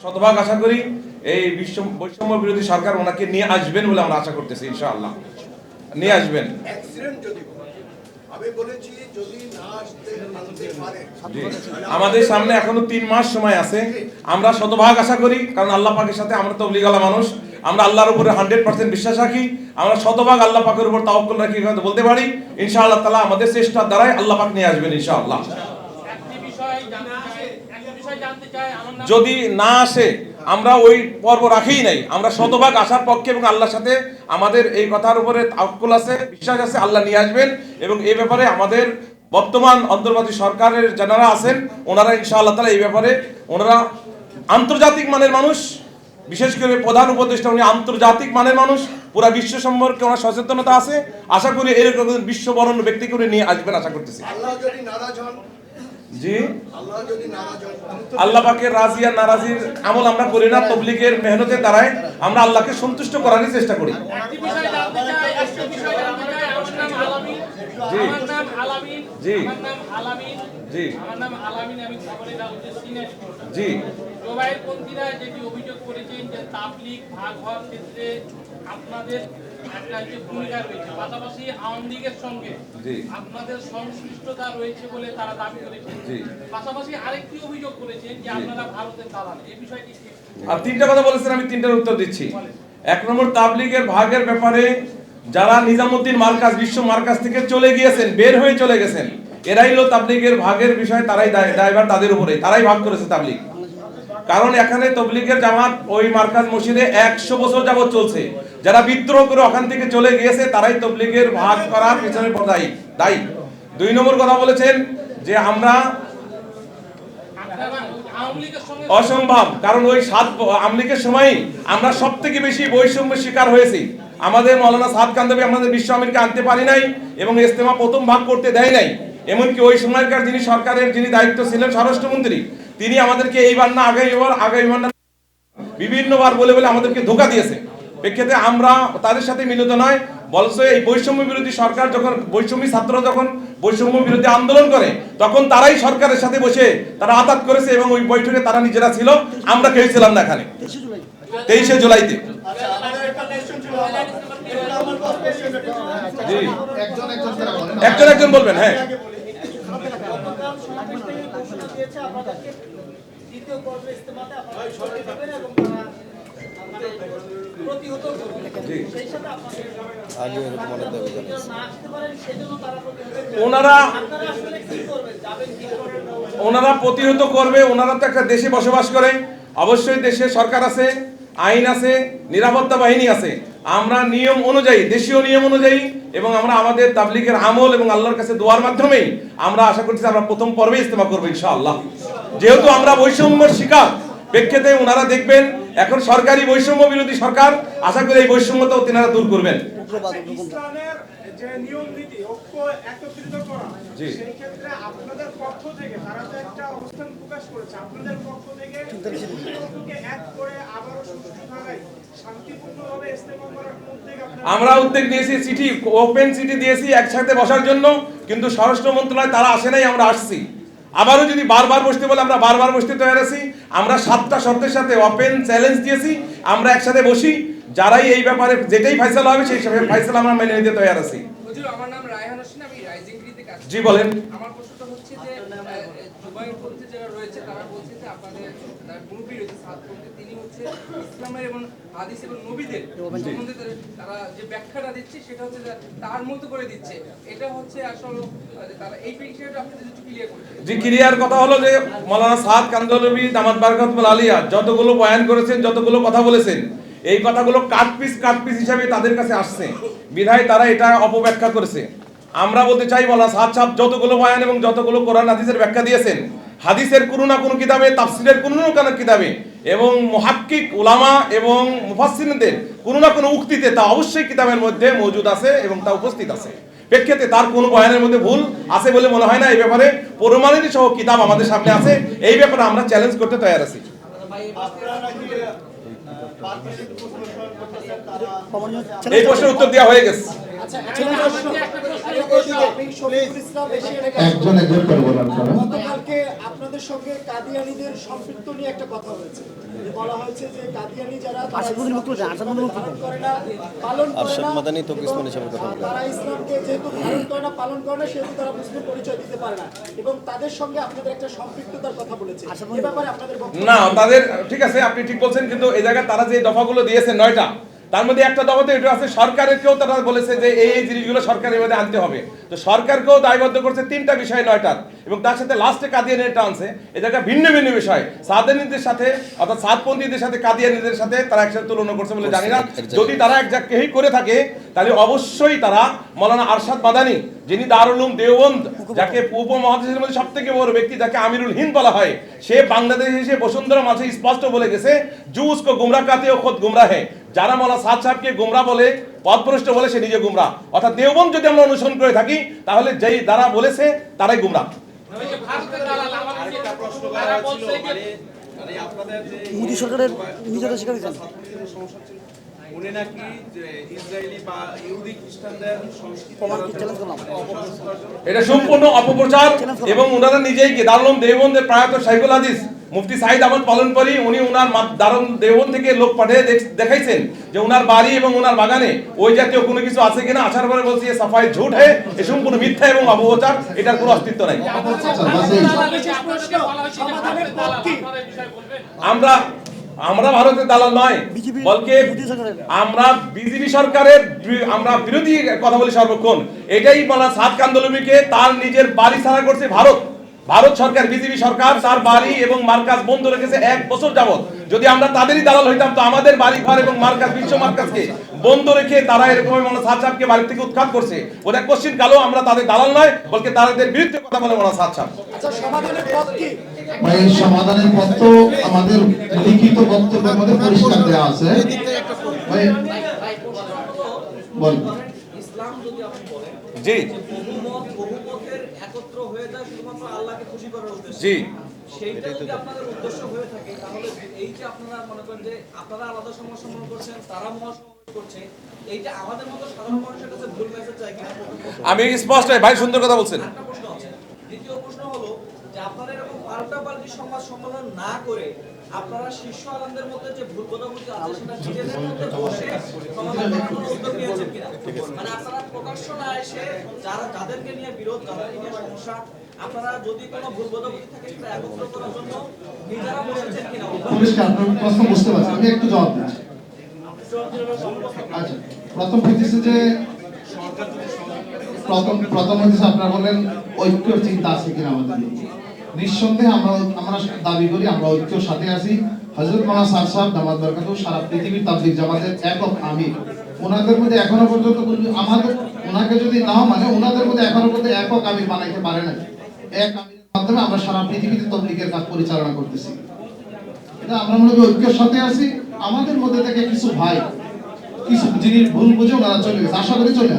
শতভাগ আশা করি এই বিশ্ব বৈষম্য বিরোধী সরকার ওনাকে নিয়ে আসবেন বলে আমরা আশা করতেছি ইনশাআল্লাহ। নিয়ে আসবেন। আমাদের সামনে এখনও তিন মাস সময় আছে। আমরা শতভাগ আশা করি কারণ আল্লাহ পাকের সাথে আমরা তো অবলিগালা মানুষ। আমরা আল্লাহর উপরে হান্ড্রেড পার্সেন্ট বিশ্বাস রাখি। আমরা শতভাগ আল্লাহ পাকের উপর তাওয়াক্কুল রাখি বলতে পারি। ইনশাআল্লাহ তালা আমাদের চেষ্টার দ্বারাই আল্লাহ পাক নিয়ে আসবেন ইনশাআল্লাহ একটি বিষয় জানতে চাই একটি বিষয় জানতে চাই আমার নাম যদি না আসে, আমরা ওই পর্ব রাখেই নাই। আমরা শতভাগ আসার পক্ষে এবং আল্লাহর সাথে আমাদের এই কথার উপরে তাওয়াক্কুল আছে, বিশ্বাস আছে, আল্লাহ নিয়ে আসবেন এবং এই ব্যাপারে আমাদের বর্তমান অন্তর্বর্তী সরকারের যারা আছেন, ওনারা ইনশাআল্লাহ তাআলা এই ব্যাপারে, ওনারা আন্তর্জাতিক মানের মানুষ, বিশেষ করে প্রধান উপদেষ্টা উনি আন্তর্জাতিক মানের মানুষ, পুরা বিশ্ব সম্পর্কে ওনার সচেতনতা আছে। আশা করি এরকম বিশ্ব বরণ্য ব্যক্তিকে উনি নিয়ে আসবেন, আশা করতেছি। আল্লাহ যদি নারাজ হন জি আল্লাহ যদি নারাজ হন আল্লাহ পাকের রাজি আর নারাজির আমল আমরা করি না তবলিগের দ্বারাই আমরা আল্লাহকে সন্তুষ্ট করারই চেষ্টা করি একটি বিষয় জানতে চাই একটি বিষয় জানতে চাই আমার নাম আলামিন জি। আমার নাম আলামিন জি। আমার নাম আলামিন জি। আমার নাম আলামিন আমি খবরের কাগজে সিনিয়র জি জোবাইর পন্থীরা যেটি অভিযোগ করেছেন যে তাবলিগ ভাগ হওয়ার ক্ষেত্রে আপনাদের একটা যে ভূমিকা রয়েছে পাশাপাশি আওয়ামী লীগের সঙ্গে আপনাদের সংশ্লিষ্টতা রয়েছে বলে তারা দাবি করেছেন। পাশাপাশি আরেকটি অভিযোগ করেছেন যে আপনারা ভারতের দালাল এই বিষয়টি আর তিনটা কথা বলেছেন আমি তিনটার উত্তর দিচ্ছি। এক নম্বর তাবলিগের ভাগের ব্যাপারে যারা নিজামুদ্দিন মার্কাজ বিশ্ব মার্কাজ থেকে চলে গিয়েছেন বের হয়ে চলে গেছেন এরাই হলো তাবলিগের ভাগের বিষয় তারাই দায়ভার তাদের উপরে তারাই ভাগ করেছে তাবলিগ। কারণ এখানে তবলিগের জামাত ওই মার্কাজ মসজিদে একশো বছর যাবত চলছে। যারা বিদ্রোহ করে ওখান থেকে চলে গিয়েছে, তারাই তবলিগের ভাগ করার পিছনে দায়ী দায়ী। দুই নম্বর কথা বলেছেন যে আমরা অসম্ভব, কারণ ওই সাত আমলিকের সময় আমরা সব থেকে বেশি বৈষম্য শিকার হয়েছি। আমাদের মৌলানা সাদ কান্দাবি আমাদের বিশ্ব আমিরকে আনতে পারি নাই এবং ইস্তেমা প্রথম ভাগ করতে দেয় নাই। এমনকি ওই সময়কার যিনি সরকারের যিনি দায়িত্ব ছিলেন স্বরাষ্ট্রমন্ত্রী, তিনি আমাদেরকে এইবার না আগামীবার আগামীবার না, বিভিন্নবার বলে বলে আমাদেরকে ধোকা দিয়েছে। প্রেক্ষিতে আমরা তাদের সাথে মিলিত নয় বলছে এই বৈষম্য বিরোধী সরকার যখন, বৈষম্য ছাত্র যখন বৈষম্য বিরোধী আন্দোলন করে, তখন তারাই সরকারের সাথে বসে তারা আতাত করেছে এবং ওই বৈঠকে তারা নিজেরা ছিল, আমরা কেউ ছিলাম না এখানে। তেইশে জুলাইতে। একজন একজন বলবেন হ্যাঁ। দ্বিতীয় ইস্তেমাতে আপনারা এবং তারা প্রতিহত সেই সাথে আপনাদের কেউ না আসতে পারেন সেজন্য তারা প্রতিহত করবে। ওনারা আপনারা আসলে কি করবেন? যাবেন কি করবেন ওনারা প্রতিহত করবে ওনারা তো একটা দেশে বসবাস করে। অবশ্যই দেশে সরকার আছে আইন আছে নিরাপত্তা বাহিনী আছে। আমরা নিয়ম অনুযায়ী দেশীয় নিয়ম অনুযায়ী এবং আমরা আমাদের তাবলিগের আমল এবং আল্লাহর কাছে দোয়ার মাধ্যমেই আমরা আশা করছি আমরা প্রথম পর্বে ইস্তেমা করব ইনশাআল্লাহ। যেহেতু আমরা বৈষম্যের শিকার প্রেক্ষিতে ওনারা দেখবেন এখন সরকারি বৈষম্য বিরোধী সরকার আশা করি এই বৈষম্যতাও তেনারা দূর করবেন। যে নিয়ম নীতি ঐক্য একত্রিত করা সেই ক্ষেত্রে আপনাদের পক্ষ থেকে তারা তো একটা অবস্থান প্রকাশ করেছে আপনাদের পক্ষ থেকে এক করে আবারও সুষ্ঠু ধারায় শান্তিপূর্ণভাবে ইস্তেমা করার আমরা উদ্যোগ নিয়েছি চিঠি ওপেন চিঠি দিয়েছি একসাথে বসার জন্য কিন্তু স্বরাষ্ট্র মন্ত্রণালয় তারা আসে নাই আমরা আসছি। আবারও যদি বারবার বসতে বলে আমরা বারবার বসতে তৈরি আছি আমরা সাতটা শর্তের সাথে ওপেন চ্যালেঞ্জ দিয়েছি আমরা একসাথে বসি যারাই এই ব্যাপারে যেটাই ফয়সালা হবে সেই সব ফয়সালা আমরা মেনে নিতে তৈরি আছি হুজুর আমার নাম রায়হান হোসেন আমি রাইজিং গ্রিতে কাজ করি। জি বলেন আমার প্রশ্নটা হচ্ছে যে পন্থী যারা রয়েছে তারা বলছে যে আপনাদের গ্রুপই রয়েছে সাত তিনি হচ্ছে ইসলামের এবং হাদিস এবং নবীদের সম্বন্ধে তারা- তারা যে ব্যাখ্যাটা দিচ্ছে সেটা হচ্ছে তার মতো করে দিচ্ছে। এটা হচ্ছে আসলে তারা এই বিষয়টা আপনাদের একটু ক্লিয়ার করতে ক্রিয়ার কথা হলো যে মৌলানা সাদ কান্দলবি দামাত বারকাতুল আলিয়া যতগুলো বয়ান করেছেন যতগুলো কথা বলেছেন এই কথাগুলো কাট পিস কাট পিস হিসাবে তাদের কাছে আসছে। বিধায় তারা এটা অপব্যাখ্যা করেছে। আমরা বলতে চাই মৌলানা সাদ সাহেব যতগুলো বয়ান এবং যতগুলো কোরআন হাদিসের ব্যাখ্যা দিয়েছেন হাদিসের কোনো না কোনো কিতাবে তাফসিরের কোনো না কোনো কিতাবে এবং মুহাক্কিক উলামা এবং মুফাসসিরদের কোনো না কোনো উক্তিতে তা অবশ্যই কিতাবের মধ্যে মজুদ আছে এবং তা উপস্থিত আছে। প্রেক্ষিতে তার কোনো বয়ানের মধ্যে ভুল আছে বলে মনে হয় না, এই ব্যাপারে প্রমাণিত সহ কিতাব আমাদের সামনে আছে। এই ব্যাপারে আমরা চ্যালেঞ্জ করতে তৈরি আছি। এই প্রশ্নের উত্তর দেওয়া হয়ে গেছে। ইসলাম একজন একজন করে বলার পরে গতকালকে আপনাদের সঙ্গে কাদিয়ানিদের সম্পৃক্ত নিয়ে একটা কথা হয়েছে। বলা হয়েছে যে কাদিয়ানি যারা তারা ইসলামকে ধারণ করে না পালন করে না তারা ইসলামকে যেহেতু ধারণ করে না পালন করে না সেহেতু তারা মুসলিম পরিচয় দিতে পারে না। এবং তাদের সঙ্গে আপনাদের একটা সম্পৃক্ততার কথা বলেছে। এ ব্যাপারে আপনাদের না তাদের ঠিক আছে আপনি ঠিক বলছেন কিন্তু এই জায়গায় তারা যে দফাগুলো দিয়েছে নয়টা তার মধ্যে একটা দফাতে এটা আছে সরকারেরকেও তারা বলেছে যে এই এই জিনিসগুলো সরকারের মধ্যে আনতে হবে। তো সরকারকেও দায়বদ্ধ করছে তিনটা বিষয় নয়টার এবং তার সাথে লাস্টে কাদিয়ানিটা আনছে। এ জায়গায় ভিন্ন ভিন্ন বিষয়। সাদানিদের সাথে অর্থাৎ সাতপন্থীদের সাথে কাদিয়ানিদের সাথে তারা একসাথে তুলনা করছে বলে জানি না। যদি তারা এক জায়গায় কেহি করে থাকে তাহলে অবশ্যই তারা মৌলানা আরশাদ মাদানি যিনি দারুল উলুম দেওবন্দ যাকে উপমহাদেশের মধ্যে সব থেকে বড় ব্যক্তি যাকে আমিরুল হিন্দ বলা হয় সে বাংলাদেশে এসে বসুন্ধরা মাঝে স্পষ্ট বলে গেছে জুস কো গুমরা কাতে ও খোদ গুমরা হে। যারা মৌলা সাদ সাহেবকে গুমরা বলে পথভ্রষ্ট বলে সে নিজে গুমরা। অর্থাৎ দেওবন যদি আমরা অনুসরণ করে থাকি তাহলে যেই দ্বারা বলেছে তারাই গুমরা। মোদী সরকারের নিজেরা স্বীকার করেছেন। উনি নাকি যে ইসরায়েলি বা ইহুদি খ্রিস্টানদের সংস্কৃতি প্রমাণ কি? চ্যালেঞ্জ করলাম। এটা সম্পূর্ণ অপপ্রচার এবং ওনারা নিজেই কি দারুল দেওবন্দের প্রয়াত সাইকুল হাদিস মুফতি সাহিদ আহমদ পালন করি, উনি ওনার দারুল দেওবন থেকে লোক পাঠিয়ে দেখাইছেন যে ওনার বাড়ি এবং ওনার বাগানে ওই জাতীয় কোনো কিছু আছে কিনা। আসার পরে বলছি, এ সাফাই ঝুট হে, এ সম্পূর্ণ মিথ্যা এবং অপপ্রচার, এটার কোনো অস্তিত্ব নাই। আমরা আমরা ভারতের দালাল নয়, বলকে আমরা বিজেপি সরকারের আমরা বিরোধী কথা বলি সর্বক্ষণ। এটাই বলা সাত কান্দলমিকে তার নিজের বাড়ি ছাড়া করছে ভারত। ভারত সরকার বিজেপি সরকার তার বাড়ি এবং মার্কাজ বন্ধ রেখেছে এক বছর যাবত যদি আমরা তাদেরই দালাল হইতাম তো আমাদের বাড়ি ঘর এবং মার্কাজ বিশ্ব মার্কাজকে বন্ধ রেখে তারা এরকম মনে সাত সাহেবকে বাড়ি থেকে উৎখাত করছে। ওটা কোশ্চিন কালো আমরা তাদের দালাল নয় বলকে তাদের বিরুদ্ধে কথা বলে মনে সাত সাহেব আচ্ছা সমাধানের পথ কি? ভাই এই সমাধানের পত্র আমাদের লিখিত বক্তব্যের মধ্যে পরিষ্কার দেওয়া আছে। ভাই বল। ইসলাম যদি আপনি বলেন জি বহুমত বহুমতের একত্র হয়ে যায় শুধুমাত্র আল্লাহকে খুশি করার উদ্দেশ্যে জি। সেইটা যদি আপনাদের উদ্দেশ্য হয়ে থাকে তাহলে এই যে আপনারা মনে করেন যে আপনারা আলাদা সমসম্মান করছেন তারা মহাসমাবেশ করছে এইটা আমাদের মতো সাধারণ মানুষের কাছে ভুল মেসেজ যায় কিনা? আমি স্পষ্ট ভাই সুন্দর কথা বলছেন। একটা প্রশ্ন আছে। দ্বিতীয় প্রশ্ন হলো যে আপনারা এরকম পাল্টা পাল্টি সংবাদ সম্মেলন না করে আপনারা শীর্ষ আনন্দের মধ্যে যে ভুল বোঝাবুঝি আছে সেটা নিজেদের মধ্যে বসে সমাধান করার কোনো উদ্যোগ নিয়েছেন কিনা? মানে আপনারা প্রকাশ্য না এসে যারা যাদেরকে নিয়ে বিরোধ যাদেরকে নিয়ে সমস্যা আচ্ছা নিঃসন্দেহে আমরা দাবি করি, আমরা ঐক্যর সাথে আছি। হযরত মাওলানা সাদ সাহেব সারা পৃথিবীর তাবলিগ জামাতের একক আমি ওনাদের মধ্যে এখনও পর্যন্ত আমাদের ওনাকে যদি নাও মানে ওনাদের মধ্যে এখনও পর্যন্ত একক আমি বানাইতে পারে না এক আমিরের মাধ্যমে আমরা সারা পৃথিবীতে কাজ পরিচালনা করতেছি। আমরা ঐক্যের সাথে আছি। আমাদের মধ্যে থেকে কিছু ভাই, কিছু ভুল বুঝে ওনারা চলে গেছে। আশা করি চলে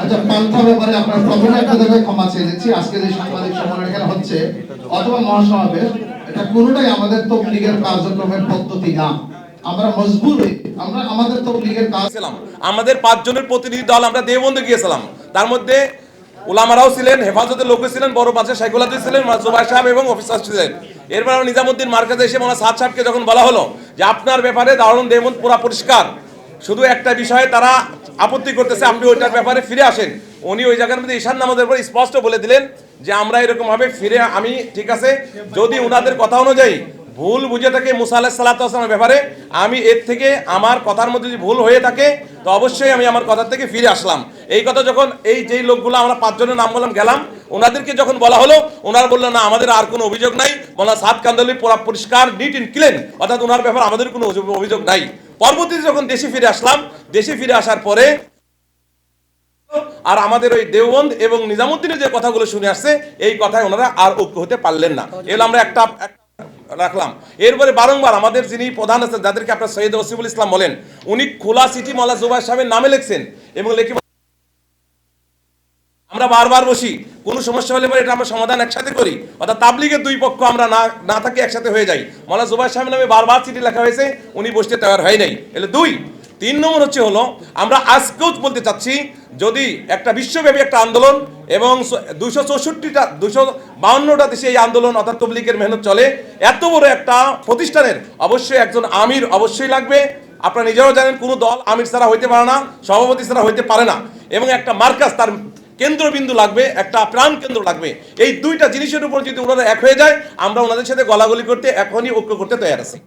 আচ্ছা পাল্টা ব্যাপারে আপনার প্রথমে একটা জায়গায় ক্ষমা চেয়ে আজকে যে সাংবাদিক সম্মেলন এখানে হচ্ছে অথবা মহাসমাবেশ। এটা কোনোটাই আমাদের তবলিগের কার্যক্রমের পদ্ধতি না আমরা মজবুর আমরা আমাদের তবলিগের কাজ আমাদের পাঁচজনের প্রতিনিধি দল, আমরা দেওবন্দে গিয়েছিলাম। তার মধ্যে উলামারাও ছিলেন, হেফাজতের লোকও ছিলেন, বড় পাশে সাইকুল ছিলেন জুবাই সাহেব এবং অফিসার ছিলেন। এরপর নিজামুদ্দিন মার্কাজে এসে মনে সাদ সাহেবকে যখন বলা হলো যে আপনার ব্যাপারে দারুণ দেবন্দ পুরা পরিষ্কার, শুধু একটা বিষয়ে তারা আপত্তি করতেছে, আপনি ওইটার ব্যাপারে ফিরে আসেন। উনি ওই জায়গার মধ্যে ঈশান নামাজের পর স্পষ্ট বলে দিলেন যে আমরা এরকম ভাবে ফিরে, আমি, ঠিক আছে, যদি ওনাদের কথা অনুযায়ী ভুল বুঝে থাকে মুসা আলাহ সাল্লাহামের ব্যাপারে, আমি এর থেকে আমার কথার মধ্যে যদি ভুল হয়ে থাকে, তো অবশ্যই আমি আমার কথার থেকে ফিরে আসলাম। এই কথা যখন এই যেই লোকগুলো আমরা পাঁচজনের নাম বললাম, গেলাম, ওনাদেরকে যখন বলা হলো, ওনারা বললেন, না, আমাদের আর কোনো অভিযোগ নাই। বলা সাত কান্দলি পুরা পরিষ্কার নিট ইন ক্লিন অর্থাৎ ওনার ব্যাপারে আমাদের কোনো অভিযোগ- নাই। পরবর্তীতে যখন দেশে ফিরে আসলাম, দেশে ফিরে আসার পরে আর আমাদের ওই দেওবন্দ এবং নিজামুদ্দিনের যে কথাগুলো শুনে আসছে, এই কথায় ওনারা আর ঐক্য হতে পারলেন না। এগুলো আমরা একটা রাখলাম। এরপরে বারংবার আমাদের যিনি প্রধান আছেন, যাদেরকে আপনার সৈয়দ ওসিফুল ইসলাম বলেন, উনি খোলা সিটি মালা জুবাই সাহেবের নামে লিখছেন এবং লিখে আমরা বারবার বসি, কোনো সমস্যা হলে পরে এটা আমরা সমাধান একসাথে করি। অর্থাৎ তাবলিগের দুই পক্ষ আমরা না না থাকি একসাথে হয়ে যাই। মালা জুবাই সাহেব নামে বারবার চিঠি লেখা হয়েছে, উনি বসতে তৈরি হয় নাই। এলে দুই, তিন নম্বর হচ্ছে হলো, আমরা আজকেও বলতে চাচ্ছি, যদি একটা বিশ্বব্যাপী একটা আন্দোলন এবং দুশো চৌষট্টিটা, দুশো বাউন্নটা দেশে এই আন্দোলন অর্থাৎ তবলিগের মেহনত চলে, এত বড় একটা প্রতিষ্ঠানের অবশ্যই একজন আমির অবশ্যই লাগবে। আপনারা নিজেরাও জানেন, কোনো দল আমির ছাড়া হইতে পারে না, সভাপতি ছাড়া হইতে পারে না। এবং একটা মার্কাস তার কেন্দ্রবিন্দু লাগবে একটা প্রাণ কেন্দ্র লাগবে। এই দুইটা জিনিসের উপর যদি ওনারা এক হয়ে যায় আমরা ওনাদের সাথে গলাগলি করতে এখনই ঐক্য করতে তৈরি আছি।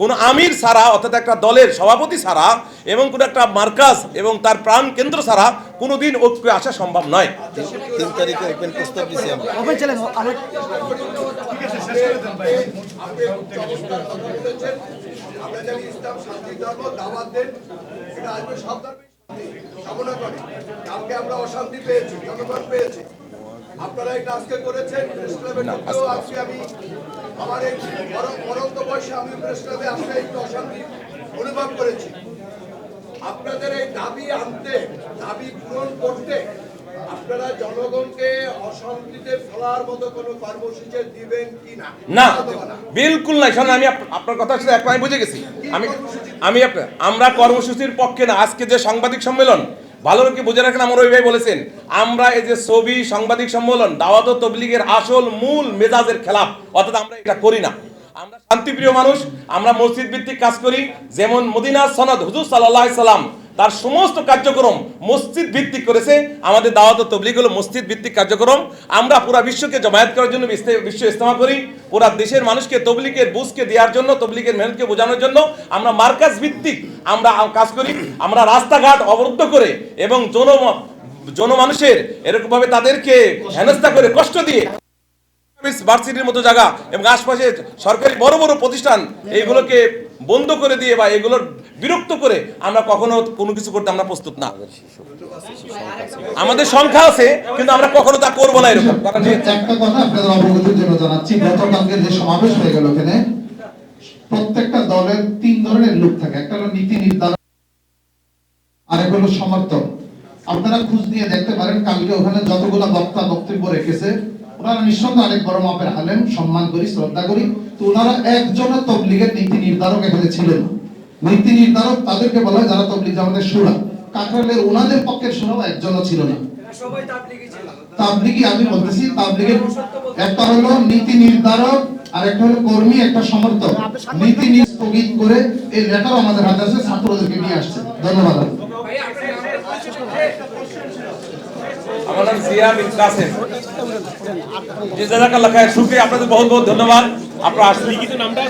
কোনো আমির ছাড়া অর্থাৎ একটা দলের সভাপতি ছাড়া এবং কোনো একটা মার্কাজ এবং তার প্রাণ কেন্দ্র ছাড়া কোনোদিন ঐক্য আসা সম্ভব নয়। তিন তারিখে ওপেন প্রস্তাব দিছি আমরা। জানি ইসলাম শান্তি ধর্ম দাওয়াত দেন এটা আসবে সব কামনা করি। কালকে আমরা অশান্তি পেয়েছি জনগণ পেয়েছি। আপনারা এটা আজকে করেছেন প্রেস ক্লাবের মধ্যেও আজকে আমি আমার এই পর- বয়সে আমি প্রেস ক্লাবে আসলে একটু অশান্তি অনুভব করেছি। আপনাদের এই দাবি আনতে দাবি পূরণ করতে আপনারা জনগণকে অশান্তিতে ফেলার মতো কোনো কর্মসূচি দিবেন কি না? না বিলকুল নাই। শোনেন আমি আপনার কথা সাথে এক বুঝে গেছি। আমি আমি আপনার, আমরা কর্মসূচির পক্ষে না, আজকে যে সাংবাদিক সম্মেলন, ভালো কি বুঝে রাখেন আমার ওই ভাই বলেছেন, আমরা এই যে ছবি, সাংবাদিক সম্মেলন, দাওয়াত তবলিগের আসল মূল মেজাজের খেলাফ অর্থাৎ আমরা এটা করি না। আমরা শান্তিপ্রিয় মানুষ, আমরা মসজিদ ভিত্তিক কাজ করি, যেমন মদিনা সনদ হুজুর সাল্লাহ সাল্লাম তার সমস্ত কার্যক্রম মসজিদ ভিত্তিক করেছে। আমাদের দাওয়াত তবলিগ হলো মসজিদ ভিত্তিক কার্যক্রম। আমরা পুরা বিশ্বকে জমায়েত করার জন্য বিশ্ব- ইস্তেমা করি। পুরা দেশের মানুষকে তবলিগের বুঝকে দেওয়ার জন্য, তবলিগের মেহনতকে বোঝানোর জন্য আমরা মার্কাজ ভিত্তিক আমরা কাজ করি। আমরা রাস্তাঘাট অবরুদ্ধ করে এবং জন জনমানুষের এরকমভাবে তাদেরকে হেনস্থা করে কষ্ট দিয়ে ভার্সিটির মতো জায়গা এবং আশপাশে সরকারি বড় বড় প্রতিষ্ঠান এইগুলোকে বন্ধ করে দিয়ে বা এগুলোর বিরক্ত করে আমরা কখনো কোনো কিছু করতে আমরা প্রস্তুত না। আমাদের সংখ্যা আছে কিন্তু আমরা কখনো তা করব না এরকম। একটা কথা আপনাদের অবগতির জন্য জানাচ্ছি গতকালকে যে সমাবেশ হয়ে গেল এখানে প্রত্যেকটা দলের তিন ধরনের লোক থাকে। একটা হলো নীতি নির্ধারণ আরেক হলো সমর্থক। আপনারা খোঁজ নিয়ে দেখতে পারেন কালকে ওখানে যতগুলো বক্তা বক্তব্য রেখেছে ওনারা নিঃসন্দেহে অনেক বড় মাপের আলেম সম্মান করি শ্রদ্ধা করি। তো ওনারা একজনের তবলিগের নীতি নির্ধারক এখানে ছিলেন না। নীতি নির্ধারক তাদেরকে বলা হয় যারা তবলিগ জামাতের সুরা। কাকরালের ওনাদের পক্ষের সুরাও একজনও ছিল না। তাবলিগি আমি বলতেছি তাবলিগের একটা হলো নীতি নির্ধারক আর একটা হলো কর্মী একটা সমর্থক। নীতি স্থগিত করে এই লেটার আমাদের হাতে আছে ছাত্রদেরকে নিয়ে আসছে। ধন্যবাদ। আমার নাম জিয়া বিন কাসেম। জি জাজাকাল্লাহ খায়ের শুকরিয়া আপনাদের বহুত বহুত ধন্যবাদ। আপনারা আসলে লিখিত নামটা